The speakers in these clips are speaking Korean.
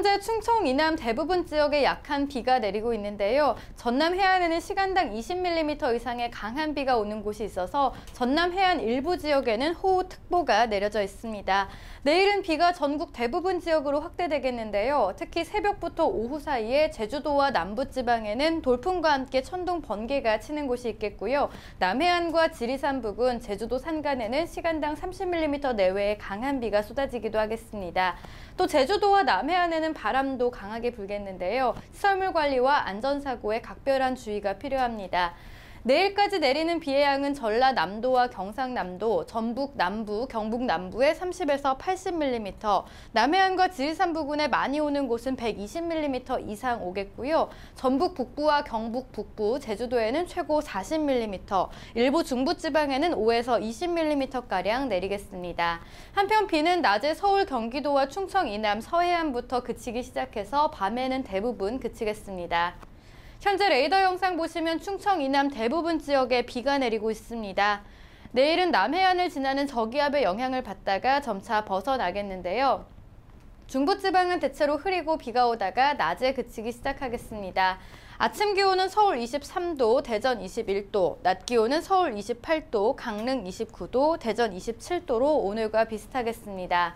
현재 충청 이남 대부분 지역에 약한 비가 내리고 있는데요. 전남 해안에는 시간당 20mm 이상의 강한 비가 오는 곳이 있어서 전남 해안 일부 지역에는 호우특보가 내려져 있습니다. 내일은 비가 전국 대부분 지역으로 확대되겠는데요. 특히 새벽부터 오후 사이에 제주도와 남부지방에는 돌풍과 함께 천둥 번개가 치는 곳이 있겠고요. 남해안과 지리산 부근, 제주도 산간에는 시간당 30mm 내외의 강한 비가 쏟아지기도 하겠습니다. 또 제주도와 남해안에는 바람도 강하게 불겠는데요. 시설물 관리와 안전사고에 각별한 주의가 필요합니다. 내일까지 내리는 비의 양은 전라남도와 경상남도, 전북 남부, 경북 남부에 30에서 80mm, 남해안과 지리산 부근에 많이 오는 곳은 120mm 이상 오겠고요. 전북 북부와 경북 북부, 제주도에는 최고 40mm, 일부 중부지방에는 5에서 20mm가량 내리겠습니다. 한편 비는 낮에 서울, 경기도와 충청 이남, 서해안부터 그치기 시작해서 밤에는 대부분 그치겠습니다. 현재 레이더 영상 보시면 충청 이남 대부분 지역에 비가 내리고 있습니다. 내일은 남해안을 지나는 저기압의 영향을 받다가 점차 벗어나겠는데요. 중부지방은 대체로 흐리고 비가 오다가 낮에 그치기 시작하겠습니다. 아침 기온은 서울 23도, 대전 21도, 낮 기온은 서울 28도, 강릉 29도, 대전 27도로 오늘과 비슷하겠습니다.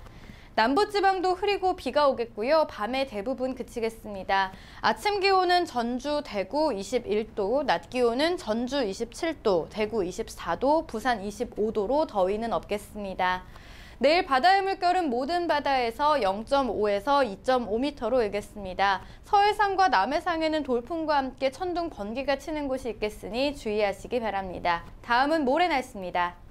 남부지방도 흐리고 비가 오겠고요. 밤에 대부분 그치겠습니다. 아침 기온은 전주, 대구 21도, 낮 기온은 전주 27도, 대구 24도, 부산 25도로 더위는 없겠습니다. 내일 바다의 물결은 모든 바다에서 0.5에서 2.5m로 일겠습니다. 서해상과 남해상에는 돌풍과 함께 천둥 번개가 치는 곳이 있겠으니 주의하시기 바랍니다. 다음은 모레 날씨입니다.